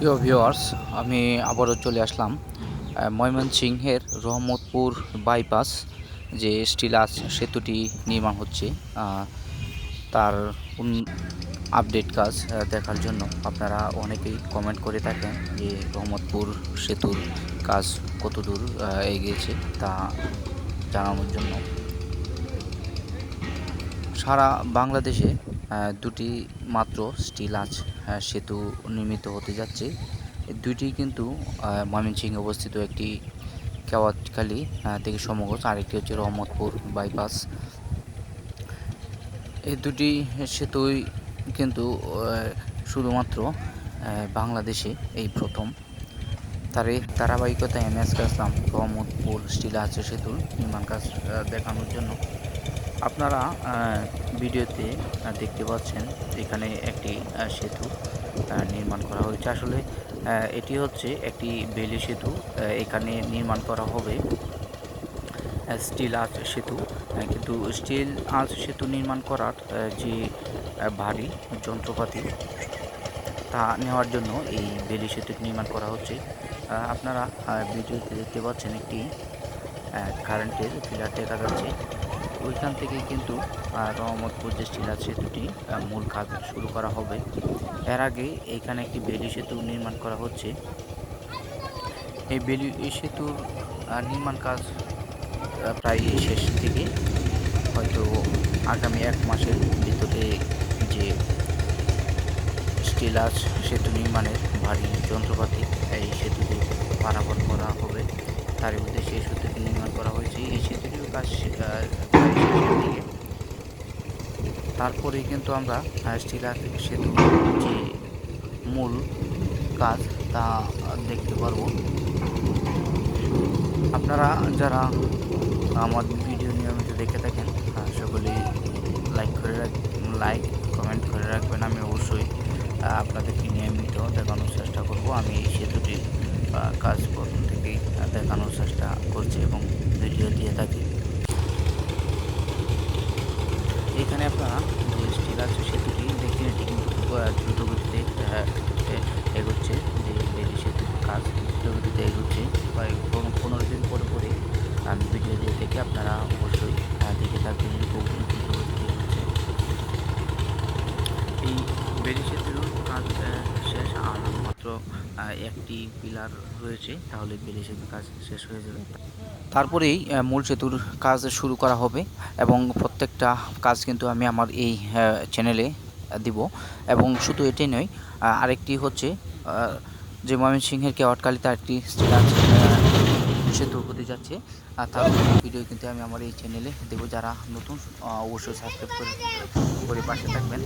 প্রিয় ভিউয়ার্স, আমি আবারও চলে আসলাম ময়মনসিংহের রহমতপুর বাইপাস, যে স্টিলাস সেতুটি নির্মাণ হচ্ছে তার আপডেট কাজ দেখার জন্য। আপনারা অনেকেই কমেন্ট করে থাকেন যে রহমতপুর সেতুর কাজ কতদূর এগিয়েছে তা জানানোর জন্য। সারা বাংলাদেশে দুটি মাত্র স্টিল আঁচ সেতু নির্মিত হতে যাচ্ছে। দুইটি কিন্তু ময়মনসিংহে অবস্থিত একটি কেওয়াতখালী থেকে সমগজ আরেকটি হচ্ছে রহমতপুর বাইপাস। এই দুটি সেতুই কিন্তু শুধুমাত্র বাংলাদেশে এই প্রথম। তার ধারাবাহিকতায় এম এস কাসলাম রহমতপুর স্টিল আঁচ সেতুর নির্মাণ কাজ দেখানোর জন্য। আপনারা ভিডিওতে দেখতে পাচ্ছেন এখানে একটি সেতু নির্মাণ করা হয়েছে। আসলে এটি হচ্ছে একটি বেলি সেতু এখানে নির্মাণ করা হবে স্টিল আর্চ সেতু। কিন্তু স্টিল আর্চ সেতু নির্মাণ করার যে ভারী যন্ত্রপাতি, তা নেওয়ার জন্য এই বেলি সেতু নির্মাণ করা হচ্ছে। আপনারা ভিডিওতে দেখতে পাচ্ছেন একটি কারেন্টের পিলার দেখা যাচ্ছে। ওইখান থেকে কিন্তু রহমতপুর যে স্টিলার সেতুটি মূল কাজ শুরু করা হবে। এর আগে এখানে একটি বেলি সেতু নির্মাণ করা হচ্ছে। এই বেলি সেতুর নির্মাণ কাজ প্রায় শেষ থেকে হয়তো আগামী এক মাসের ভিতরে যে স্টিলার সেতু নির্মাণের ভারী যন্ত্রপাতি এই সেতুতে পারাপার করা হবে। তার মধ্যে সেই সেতুটি নির্মাণ করা হয়েছে। এই আহ, তারপরেই কিন্তু আমরা স্টিলার সেতু যে মূল কাজ তা দেখতে পারব। আপনারা যারা আমার ভিডিও নিয়মিত দেখে থাকেন সকলেই লাইক করে রাখ লাইক কমেন্ট করে রাখবেন। আমি অবশ্যই আপনাদেরকে নিয়মিত দেখানোর চেষ্টা করব। আমি এই সেতুটির কাজ প্রথম থেকেই দেখানোর চেষ্টা করছি এবং ভিডিও দিয়ে থাকি। এখানে আপনারা যে স্টিল আছে সেতুটি দেখতে এটি কিন্তু খুব আহ, দ্রুত গতিতে এগোচ্ছে যে বেলি সেতুর কাজ দ্রুত গতিতে এগোচ্ছে প্রায় পনেরো পনেরো দিন পরে পরে আমি ভিডিও দিয়ে দেখে আপনারা অবশ্যই আহ, দেখে থাকবেন যে খুব দ্রুত গতিতে এগোচ্ছে এই বেলি সেতুর কাজ আহ, শেষ আর মাত্র আহ, একটি পিলার রয়েছে, তাহলে বেলি সেতুর কাজ শেষ হয়ে যাবে। তারপরেই মূল সেতুর কাজ শুরু করা হবে এবং প্রত্যেকটা কাজ কিন্তু আমি আমার এই চ্যানেলে দিব। এবং শুধু এটাই নয় আরেকটি হচ্ছে যে ময়মনসিংহের কেওয়াটকালিতে আরেকটি স্টিলার সেতু হতে যাচ্ছে। আর তার ভিডিও কিন্তু আমি আমার এই চ্যানেলে দেবো। যারা নতুন অবশ্যই সাবস্ক্রাইব করে করে পাশে থাকবেন।